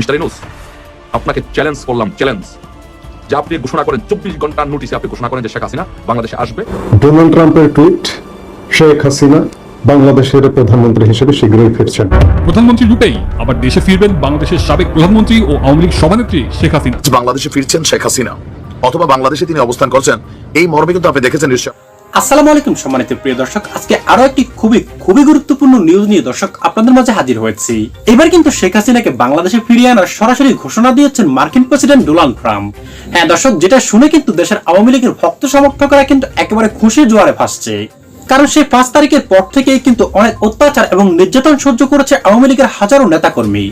Mister Yunus আপনাকে challenge করলাম challenge যে আপনি ঘোষণা করেন চব্বিশ ঘণ্টার নোটিসে আপনি ঘোষণা করেন যে শেখ হাসিনা বাংলাদেশে আসবে। ডোনাল্ড ট্রাম্পের টুইট শেখ হাসিনা বাংলাদেশের প্রধানমন্ত্রী হিসেবে শীঘ্রই ফিরছেন। প্রধানমন্ত্রী রূপেই আবার দেশে ফিরবেন বাংলাদেশের সাবেক প্রধানমন্ত্রী ও আওয়ামী লীগ সভানেত্রী শেখ হাসিনা। বাংলাদেশে ফিরছেন শেখ হাসিনা অথবা বাংলাদেশে তিনি অবস্থান করছেন এই মর্মে কিন্তু আপনি দেখেছেন নিশ্চয়। আসসালামু আলাইকুম সম্মানিত প্রিয় দর্শক, আজকে আরও একটি খুবই খুবই গুরুত্বপূর্ণ নিউজ নিয়ে দর্শক আপনাদের মাঝে হাজির হয়েছি। এবার কিন্তু শেখ হাসিনাকে বাংলাদেশে ফিরিয়ে আনার সরাসরি ঘোষণা দিয়েছেন মার্কিন প্রেসিডেন্ট ডোনাল্ড ট্রাম্প। হ্যাঁ দর্শক, যেটা শুনে কিন্তু দেশের আওয়ামী লীগের ভক্ত সমর্থকরা কিন্তু একেবারে জোয়ারে কারণ সেই পাঁচ তারিখের পর থেকেই কিন্তু অনেক অত্যাচার এবং নির্যাতন সহ্য করেছে আওয়ামী লীগের হাজারো নেতাকর্মী।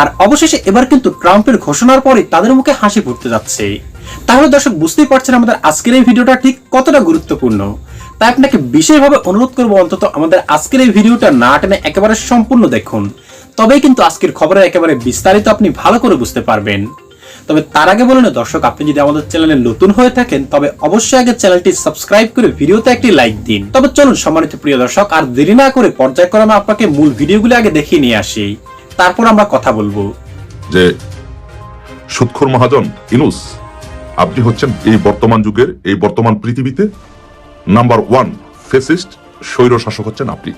আর অবশেষে এবার কিন্তু ট্রাম্পের ঘোষণার পরে তাদের মুখে হাসি ফুটতে যাচ্ছে। তাহলে দর্শক, বুঝতেই পারছেন আমাদের আজকের এই ভিডিওটা ঠিক কতটা গুরুত্বপূর্ণ। তাই আপনাকে বিশেষভাবে অনুরোধ করব অন্তত আমাদের আজকের এই ভিডিওটা না টেনে একেবারে সম্পূর্ণ দেখুন। তবেই কিন্তু আজকের খবরের একেবারে বিস্তারিত আপনি ভালো করে বুঝতে পারবেন। তবে তার আগে বলে দর্শক, আপনি যদি আমাদের চ্যানেলে নতুন হয়ে থাকেন, তবে অবশ্যই আগে চ্যানেলটি সাবস্ক্রাইব করে ভিডিওতে একটি লাইক দিন। তবে চলুন, সম্মানিত প্রিয় দর্শক, আর দেরি না করে পর্যায়ক্রমে আপনাকে মূল ভিডিওগুলো আগে দেখিয়ে নিয়ে আসি। তারপর আমরা কথা বলব। যে সুৎখর মহাজন ইনুস আপনি হচ্ছেন এই বর্তমান যুগের, এই বর্তমান পৃথিবীতে নাম্বার ওয়ান ফেসিস্ট স্বৈর শাসক হচ্ছেন আপনি।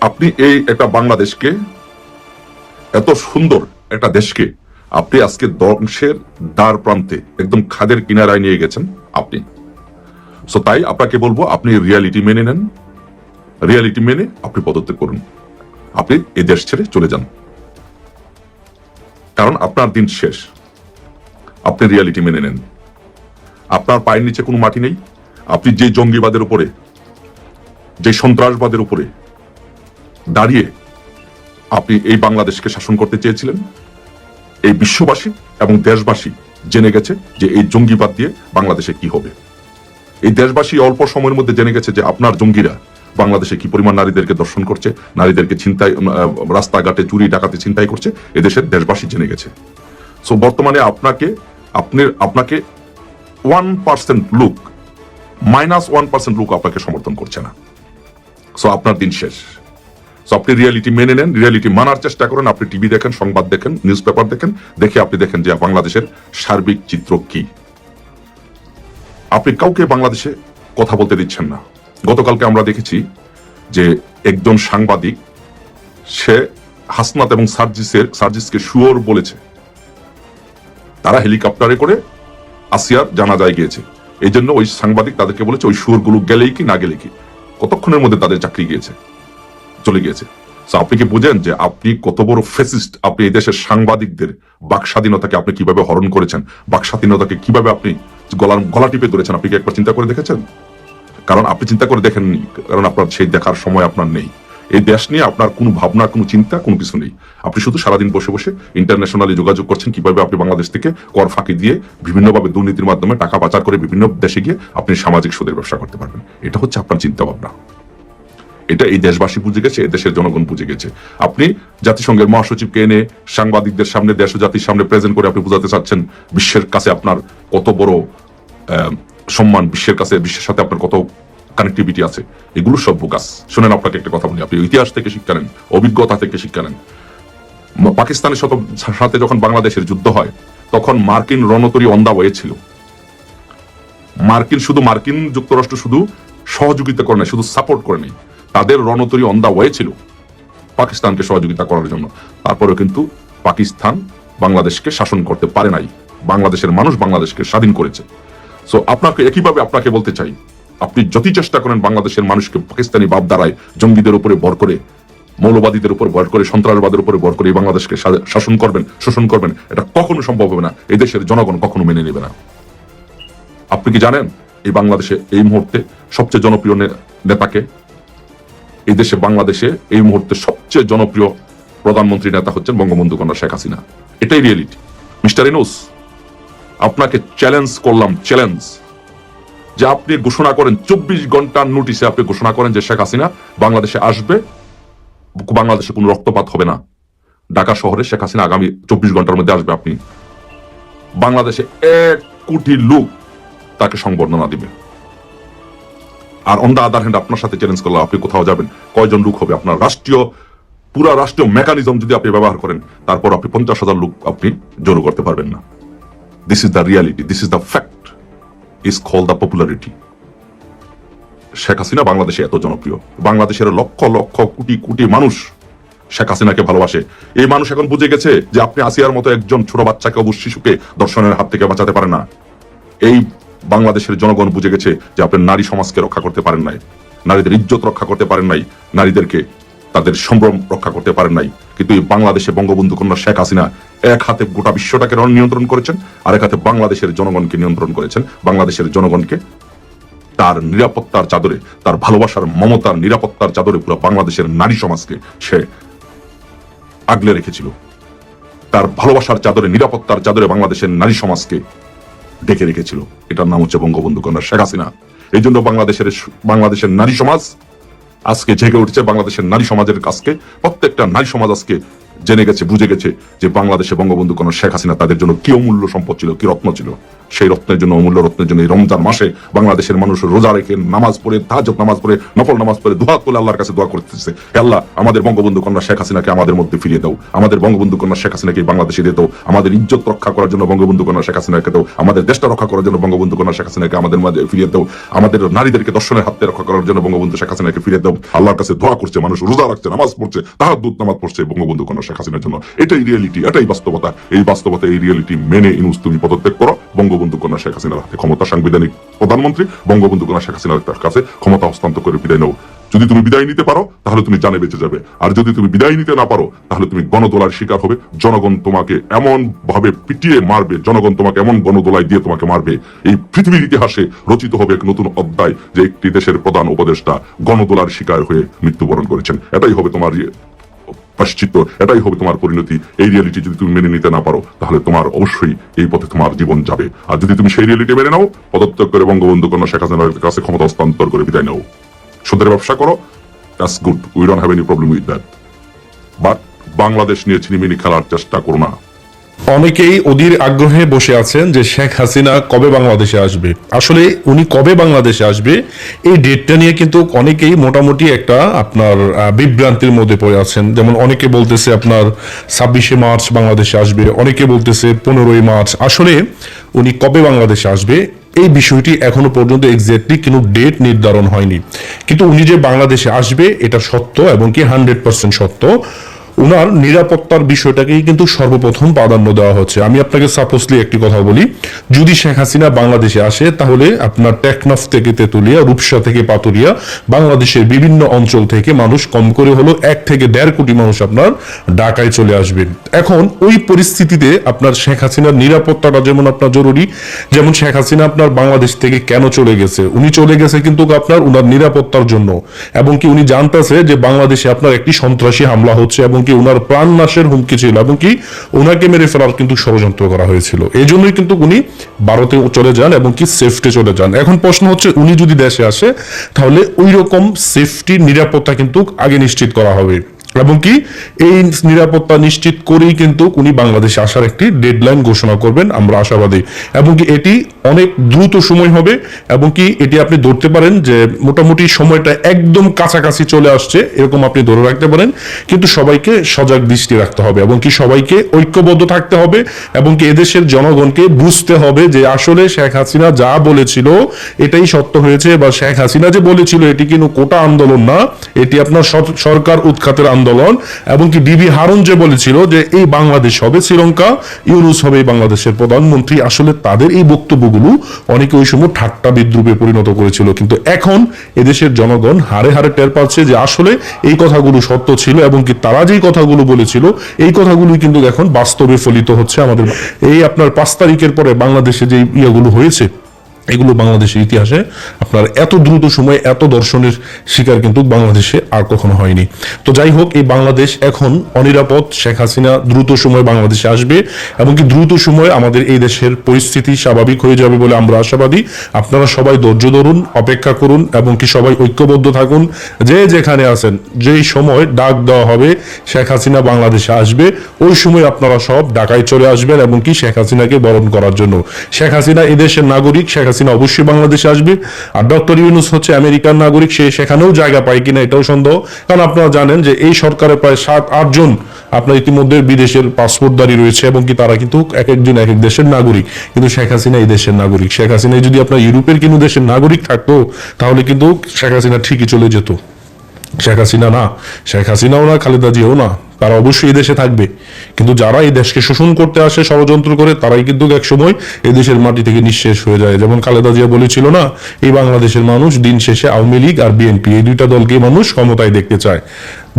আপনি এই একটা বাংলাদেশকে, এত সুন্দর একটা দেশকে আপনি আজকে ধ্বংসের দ্বার প্রান্তে, একদম খাদের কিনারায় নিয়ে গেছেন আপনি। সো তাই আপনাকে বলব, আপনি রিয়ালিটি মেনে নেন। রিয়ালিটি মেনে আপনি পদত্যাগ করুন। আপনি এই দেশ ছেড়ে চলে যান। কারণ আপনার দিন শেষ। আপনি রিয়ালিটি মেনে নেন। আপনার পায়ের নিচে কোনো মাটি নেই? আপনি যে জঙ্গিবাদের উপরে, যে সন্ত্রাসবাদের উপরে দাঁড়িয়ে আপনি এই বাংলাদেশকে শাসন করতে চেয়েছিলেন? এই বিশ্ববাসী এবং দেশবাসী জেনে গেছে যে এই জঙ্গিবাদ দিয়ে বাংলাদেশে কি হবে। এই দেশবাসী অল্প সময়ের মধ্যে জেনে গেছে যে আপনার জঙ্গিরা বাংলাদেশে কি পরিমাণ নারীদেরকে দর্শন করছে, নারীদেরকে চিন্তায় রাস্তাঘাটে চুরি, ডাকাতে চিন্তাই করছে, এদেশের দেশবাসী জেনে গেছে। সো বর্তমানে আপনাকে আপনি, আপনাকে one percent look minus one percent look আপনাকে সমর্থন করছে না। সো আপনার দিন শেষ। সো আপনি রিয়ালিটি মেনে নেন রিয়ালিটি মানার চেষ্টা করেন, আপনি টিভি দেখেন, সংবাদ দেখেন নিউজ পেপার দেখেন, দেখে আপনি দেখেন যে বাংলাদেশের সার্বিক চিত্র কি। আপনি কাউকে বাংলাদেশে কথা বলতে দিচ্ছেন না। গতকালকে আমরা দেখেছি যে একজন সাংবাদিক, সে হাসনাত এবং সার্জিসের, সার্জিসকে শুয়োর বলেছে। তারা হেলিকপ্টারে করে আসিয়ার জানাজায় গিয়েছে। এই জন্য ওই সাংবাদিক তাদেরকে বলেছে, ওই শুয়োরগুলো গেলেই কি, না গেলে কি? কতক্ষণের মধ্যে তাদের চাকরি গিয়েছে, চলে গিয়েছে। আপনি কি বুঝেন যে আপনি কত বড় ফেসিস্ট আপনি এই দেশের সাংবাদিকদের বাক স্বাধীনতাকে আপনি কীভাবে হরণ করেছেন? বাক স্বাধীনতাকে কীভাবে আপনি গলার, গলা টিপে ধরেছেন? আপনি কি একবার চিন্তা করে দেখেছেন? কারণ আপনি চিন্তা করে দেখেননি, কারণ আপনার সেই দেখার সময় আপনার নেই। এই দেশ নিয়ে আপনার কোনো ভাবনা, কোনো চিন্তা, কোনো কিছু নেই। আপনি শুধু সারাদিন বসে বসে ইন্টারন্যাশনালি যোগাযোগ করছেন, কীভাবে আপনি বাংলাদেশ থেকে কর ফাঁকি দিয়ে বিভিন্নভাবে দুর্নীতির মাধ্যমে টাকা পাচার করে বিভিন্ন দেশে গিয়ে আপনি সামাজিক সুদের ব্যবসা করতে পারবেন। এটা হচ্ছে আপনার চিন্তা ভাবনা এটা এই দেশবাসী বুঝে গেছে, এই দেশের জনগণ বুঝে গেছে। আপনি জাতিসংঘের মহাসচিবকে এনে সাংবাদিকদের সামনে, দেশ ও জাতির সামনে প্রেজেন্ট করে আপনি বোঝাতে চাচ্ছেন, বিশ্বের কাছে আপনার কত বড় সম্মান, বিশ্বের কাছে, বিশ্বের সাথে আপনার কত কানেক্টিভিটি আছে। এগুলো সব বোকাস। শোনেন, আপনাকে একটা কথা বলি। আপনি ইতিহাস থেকে শিক্ষা নেন, অভিজ্ঞতা থেকে শিক্ষা নেন। পাকিস্তানের সাথে সাথে যখন বাংলাদেশের যুদ্ধ হয়, তখন মার্কিন রণতরী অন্দা হয়েছিল মার্কিন শুধু মার্কিন যুক্তরাষ্ট্র শুধু সহযোগিতা করে নাই, শুধু সাপোর্ট করে নাই। তাদের রণতরী অন্দা হয়েছিল পাকিস্তানকে সহযোগিতা করার জন্য। তারপরেও কিন্তু পাকিস্তান বাংলাদেশকে শাসন করতে পারে নাই। বাংলাদেশের মানুষ বাংলাদেশকে স্বাধীন করেছে। সো আপনাকে একইভাবে আপনাকে বলতে চাই আপনি যতই চেষ্টা করেন বাংলাদেশের মানুষকে পাকিস্তানি বাপ দ্বারায় জঙ্গিদের উপরে ভর করে, মৌলবাদীদের উপর ভর করে, সন্ত্রাসবাদের উপরে ভর করে বাংলাদেশকে শাসন করবেন, শোষণ করবেন, এটা কখনো সম্ভব হবে না। এই দেশের জনগণ কখনো মেনে নেবে না। আপনি কি জানেন এই বাংলাদেশে এই মুহূর্তে সবচেয়ে জনপ্রিয় নেতাকে? এই দেশে, বাংলাদেশে এই মুহূর্তে সবচেয়ে জনপ্রিয় প্রধানমন্ত্রী নেতা হচ্ছেন বঙ্গবন্ধু কন্যা শেখ হাসিনা। এটাই রিয়েলিটি মিস্টার ইনুস, আপনাকে চ্যালেঞ্জ করলাম চ্যালেঞ্জ যে আপনি ঘোষণা করেন, চব্বিশ ঘণ্টার নোটিশে আপনি ঘোষণা করেন যে শেখ হাসিনা বাংলাদেশে আসবে, বাংলাদেশে কোনো রক্তপাত হবে না। ঢাকা শহরে শেখ হাসিনা আগামী চব্বিশ ঘণ্টার মধ্যে আসবে আপনি। বাংলাদেশে এক কোটি লোক তাকে সংবর্ধনা দিবে। আর অন দা আদার হ্যান্ড আপনার সাথে চ্যালেঞ্জ করলে আপনি কোথাও যাবেন? কয়জন লোক হবে আপনার রাষ্ট্রীয়, পুরা রাষ্ট্রীয় মেকানিজম যদি আপনি ব্যবহার করেন, তারপর আপনি পঞ্চাশ হাজার লোক আপনি জড়ো করতে পারবেন না। This is the reality this is the fact is call the popularity Sheikh Hasina বাংলাদেশে এত জনপ্রিয়। বাংলাদেশের লক্ষ লক্ষ কোটি কোটি মানুষ শেখ হাসিনাকে ভালোবাসে। এই মানুষ এখন বুঝে গেছে যে আপনি আসিয়ার মতো একজন ছোট বাচ্চাকে অবশ্য শিশুকে দর্শনের হাত থেকে বাঁচাতে পারেন না। এই বাংলাদেশের জনগণ বুঝে গেছে যে আপনি নারী সমাজকে রক্ষা করতে পারেন নাই। নারীদের ইজ্জত রক্ষা করতে পারেন নাই। নারীদেরকে তাদের সম্ভ্রম রক্ষা করতে পারেন নাই। কিন্তু এই বাংলাদেশে বঙ্গবন্ধু কন্যা শেখ হাসিনা এক হাতে গোটা বিশ্বটাকে নিয়ন্ত্রণ করেছেন, আর এক হাতে বাংলাদেশের জনগণকে নিয়ন্ত্রণ করেছেন। বাংলাদেশের জনগণকে তার নিরাপত্তার চাদরে, তার ভালোবাসার মমতার নিরাপত্তার চাদরে পুরো বাংলাদেশের নারী সমাজকে সে আগলে রেখেছিল। তার ভালোবাসার চাদরে, নিরাপত্তার চাদরে বাংলাদেশের নারী সমাজকে ডেকে রেখেছিল। এটার নাম হচ্ছে বঙ্গবন্ধু কন্যা শেখ হাসিনা। এই জন্য বাংলাদেশের বাংলাদেশের নারী সমাজ আজকে জেগে উঠছে। বাংলাদেশের নারী সমাজের কাছকে প্রত্যেকটা নারী সমাজ আজকে জেনে গেছে, বুঝে গেছে যে বাংলাদেশে বঙ্গবন্ধু কোন শেখ হাসিনা তাদের জন্য কি অমূল্য সম্পদ ছিল, কি রত্ন ছিল। সেই রত্নের জন্য, অমূল্য রত্নের জন্য এই রমজান মাসে বাংলাদেশের মানুষ রোজা রেখে নামাজ পড়ে, তাহাজ্জুদ নামাজ পড়ে, নফল নামাজ পড়ে, দুহাত তুলে আল্লাহর কাছে দোয়া করতেছে। আল্লাহ, আমাদের বঙ্গবন্ধু কন্যা শেখ হাসিনাকে আমাদের মধ্যে ফিরিয়ে দাও। আমাদের বঙ্গবন্ধু কন্যা শেখ হাসিনাকে বাংলাদেশে দিয়ে দাও। আমাদের ইজ্জত রক্ষা করার জন্য বঙ্গবন্ধু কন্যা শেখ হাসিনাকে দাও। আমাদের দেশটা রক্ষা করার জন্য বঙ্গবন্ধু কন্যা শেখ হাসিনাকে আমাদের মাঝে ফিরিয়ে দাও। আমাদের নারীদেরকে দর্শনের হাতে রক্ষা করার জন্য বঙ্গবন্ধু শেখ হাসিনাকে ফিরিয়ে দাও। আল্লাহর কাছে দোয়া করছে, মানুষ রোজা রাখছে, নামাজ পড়ছে তাহার দুধ নামাজ পড়ছে বঙ্গবন্ধু কন্যা শেখ হাসিনার জন্য এটাই রিয়েলিটি এটাই বাস্তবতা। এই বাস্তবতা, এই রিয়েলিটি মেনে ইনুস, তুমি পদত্যাগ করো। বঙ্গবন্ধু কন্যা শেখ হাসিনার হাতে ক্ষমতা সাংবিধানিক প্রধানমন্ত্রী। বঙ্গবন্ধু কন্যা শেখ হাসিনার কাছে ক্ষমতা হস্তান্তর করে বিদায় নাও। যদি তুমি বিদায় নিতে পারো, তাহলে তুমি জানে বেঁচে যাবে। আর যদি তুমি বিদায় নিতে না পারো, তাহলে তুমি গণদোলার শিকার হবে। জনগণ তোমাকে এমন ভাবে পিটিয়ে মারবে। জনগণ তোমাকে এমন গণদোলায় দিয়ে তোমাকে মারবে। এই পৃথিবীর ইতিহাসে রচিত হবে এক নতুন অধ্যায় যে একটি দেশের প্রধান উপদেষ্টা গণদোলার শিকার হয়ে মৃত্যুবরণ করেছেন। এটাই হবে তোমার পাশ্চিত্য, এটাই হবে তোমার পরিণতি। এই রিয়ালিটি যদি তুমি মেনে নিতে না পারো, তাহলে তোমার অবশ্যই এই পথে তোমার জীবন যাবে। আর যদি তুমি সেই রিয়ালিটি মেনে নাও, পদত্যাগ করে বঙ্গবন্ধু কন্যা শেখ হাসিনার কাছে ক্ষমতা হস্তান্তর করে বিদায় নাও। সুদের ব্যবসা করো that's good we don't have any problem with that but Bangladesh নিয়ে ছিনিমিনি খেলার চেষ্টা করো না। অনেকেই অধীর আগ্রহে বসে আছেন যে শেখ হাসিনা কবে বাংলাদেশে আসবে। আসলে উনি কবে বাংলাদেশে আসবে, এই ডেটটা নিয়ে কিন্তু অনেকেই মোটামুটি একটা আপনার বিভ্রান্তির মধ্যে পড়ে আছেন। যেমন অনেকে বলতেছে আপনার ছাব্বিশে মার্চ বাংলাদেশে আসবে, অনেকে বলতেছে পনেরোই মার্চ। আসলে উনি কবে বাংলাদেশে আসবে, এই বিষয়টি এখনও পর্যন্ত এক্স্যাক্টলি কোনো ডেট নির্ধারণ হয়নি। কিন্তু উনি যে বাংলাদেশে আসবে, এটা সত্য এবং কি হান্ড্রেড পার্সেন্ট সত্য। ওনার নিরাপত্তার বিষয়টাকেই কিন্তু সর্বপ্রথম প্রাধান্য দেওয়া হচ্ছে। আমি আপনাকে সাপোজলি একটি কথা বলি। যদি শেখ হাসিনা বাংলাদেশে আসে, তাহলে আপনার টেকনাফ থেকে তেতুলিয়া, রূপসা থেকে পাতুরিয়া, বাংলাদেশের বিভিন্ন অঞ্চল থেকে মানুষ কম করে হলো এক থেকে দেড় কোটি মানুষ আপনার ঢাকায় চলে আসবে এখন ওই পরিস্থিতিতে আপনার শেখ হাসিনার নিরাপত্তাটা যেমন আপনার জরুরি, যেমন শেখ হাসিনা আপনার বাংলাদেশ থেকে কেন চলে গেছে? উনি চলে গেছে কিন্তু আপনার উনার নিরাপত্তার জন্য। এবং কি উনি জানতেছে যে বাংলাদেশে আপনার একটি সন্ত্রাসী হামলা হচ্ছে এবং কি ওনার প্রাণ নাশের হুমকি ছিল এবং কি ওনাকে মেরে ফেলার কিন্তু ষড়যন্ত্র করা হয়েছিল। এই জন্যই কিন্তু উনি ভারতে চলে যান এবং কি সেফটি চলে যান। এখন প্রশ্ন হচ্ছে, উনি যদি দেশে আসে, তাহলে ওই রকম সেফটি নিরাপত্তা কিন্তু আগে নিশ্চিত করা হবে। এবং কি, এই নিরাপত্তা নিশ্চিত করেই কিন্তু উনি বাংলাদেশে আসার একটি ডেডলাইন ঘোষণা করবেন, আমরা আশাবাদী। এবং কি, এটি অনেক দ্রুত সময় হবে, এবং কি, এটি আপনি ধরতে পারেন যে মোটামুটি সময়টা একদম কাছাকাছি চলে আসছে, এরকম আপনি ধরে রাখতে পারেন, কিন্তু সবাইকে সজাগ দৃষ্টি রাখতে হবে, এবং কি, সবাইকে ঐক্যবদ্ধ থাকতে হবে, এবং কি, এদেশের জনগণকে বুঝতে হবে যে আসলে শেখ হাসিনা যা বলেছিল, এটাই সত্য হয়েছে, বা শেখ হাসিনা যে বলেছিল, এটি কিন্তু কোটা আন্দোলন না, এটি আপনার সরকার উৎখাতের আন্দোলন। এবং কি ডিবি হারুন যে বলেছিল যে এই বাংলাদেশ হবে শ্রীলঙ্কা, ইউনুস হবে বাংলাদেশের প্রধানমন্ত্রী, আসলে তাদের এই বক্তব্যগুলো অনেকে ওই সময় ঠাট্টা বিদ্রুপে পরিণত করেছিল। কিন্তু এখন এদেশের জনগণ হারে হারে টের পাচ্ছে যে আসলে এই কথাগুলো সত্য ছিল এবং কি তারা যেই কথাগুলো বলেছিল, এই কথাগুলোই কিন্তু এখন বাস্তবে ফলিত হচ্ছে আমাদের এই আপনার পাঁচ তারিখের পরে বাংলাদেশে যে ইয়েগুলো হয়েছে এগুলো বাংলাদেশের ইতিহাসে আপনার এত দ্রুত সময়ে এত দর্শনের শিকার কিন্তু বাংলাদেশে আর কখনো হয়নি। তো যাই হোক, এই বাংলাদেশ এখন অনিরাপদ, শেখ হাসিনা দ্রুত সময় বাংলাদেশে আসবে এবং কি দ্রুত সময়ে আমাদের এই দেশের পরিস্থিতি স্বাভাবিক হয়ে যাবে বলে আমরা আশাবাদী। আপনারা সবাই ধৈর্য ধরুন, অপেক্ষা করুন এবং কি সবাই ঐক্যবদ্ধ থাকুন। যে যেখানে আছেন, যেই সময় ডাক দেওয়া হবে, শেখ হাসিনা বাংলাদেশে আসবে, ওই সময় আপনারা সব ঢাকায় চলে আসবেন এবং কি শেখ হাসিনাকে বরণ করার জন্য। শেখ হাসিনা এদেশের নাগরিক, শেখ হাসিনা অবশ্যই বাংলাদেশে আসবে। আর ডক্টর ইউনুস হচ্ছে আমেরিকার নাগরিক, সে সেখানেও জায়গা পায় কিনা এটাও সন্দেহ। কারণ আপনারা জানেন যে এই সরকারে প্রায় সাত আটজন আপনার ইতিমধ্যে বিদেশের পাসপোর্টদারি রয়েছে এবং কি তারা কিন্তু এক একজন এক এক দেশের নাগরিক। কিন্তু শেখ হাসিনা এই দেশের নাগরিক। শেখ হাসিনা যদি আপনার ইউরোপের কোনো দেশের নাগরিক থাকতো, তাহলে কিন্তু শেখ হাসিনা ঠিকই চলে যেত। শেখ হাসিনা না। শেখ হাসিনাও না, খালেদা জিয়াও না। তারা অবশ্যই দেশে থাকবে। কিন্তু যারা এই দেশকে শোষণ করতে আসে, ষড়যন্ত্র করে, তারাই কিন্তু এক সময় এই দেশের মাটি থেকে নিঃশেষ হয়ে যায়। যেমন খালেদা জিয়া বলেছিল না, এই বাংলাদেশের মানুষ দিন শেষে আওয়ামী লীগ আর বিএনপি, এই দুইটা দলকে মানুষ ক্ষমতায় দেখতে চায়।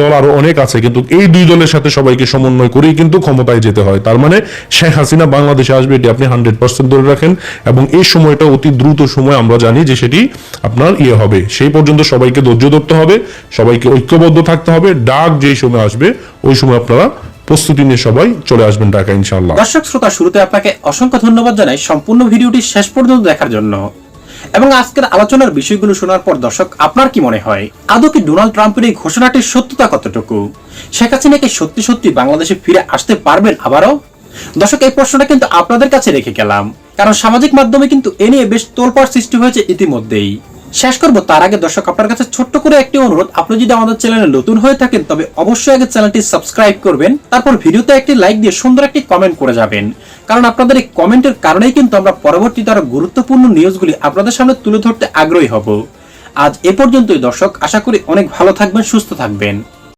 দল আরও অনেক আছে, কিন্তু এই দুই দলের সাথে সবাইকে সমন্বয় করেই কিন্তু ক্ষমতায় যেতে হয়। তার মানে শেখ হাসিনা বাংলাদেশে আসবে, এটি আপনি হান্ড্রেড পার্সেন্ট ধরে রাখেন এবং এই সময়টা অতি দ্রুত সময় আমরা জানি যে সেটি আপনার ইয়ে হবে। সেই পর্যন্ত সবাইকে ধৈর্য ধরতে হবে, সবাইকে ঐক্যবদ্ধ থাকতে হবে, ডাক যেই সময় আসবে ওই সময় আপনারা প্রস্তুতি নিয়ে সবাই চলে আসবেন ঢাকা ইনশাল্লাহ দর্শক শ্রোতা, শুরুতে আপনাকে অসংখ্য ধন্যবাদ জানাই সম্পূর্ণ ভিডিওটি শেষ পর্যন্ত দেখার জন্য। এবং আজকের আলোচনার বিষয়গুলো শোনার পর দর্শক, আপনার কি মনে হয়? আদৌ কি ডোনাল্ড ট্রাম্পের এই ঘোষণাটির সত্যতা কতটুকু? শেখ হাসিনা কি সত্যি সত্যি বাংলাদেশে ফিরে আসতে পারবেন আবারও? দর্শক, এই প্রশ্নটা কিন্তু আপনাদের কাছে রেখে গেলাম। কারণ সামাজিক মাধ্যমে কিন্তু এ নিয়ে বেশ তোলপাড় সৃষ্টি হয়েছে ইতিমধ্যেই। শেষ করব। তার আগে দর্শক, আপনার কাছে ছোট্ট করে একটি অনুরোধ। আপনি যদি আমাদের চ্যানেলে নতুন হয়ে থাকেন, তবে অবশ্যই আগে চ্যানেলটি সাবস্ক্রাইব করবেন। তারপর ভিডিওতে একটি লাইক দিয়ে সুন্দর একটি কমেন্ট করে যাবেন। কারণ আপনাদের এই কমেন্টের কারণেই কিন্তু আমরা পরবর্তীতে আরও গুরুত্বপূর্ণ নিউজগুলি আপনাদের সামনে তুলে ধরতে আগ্রহী হব। আজ এ পর্যন্তই দর্শক, আশা করি অনেক ভালো থাকবেন, সুস্থ থাকবেন।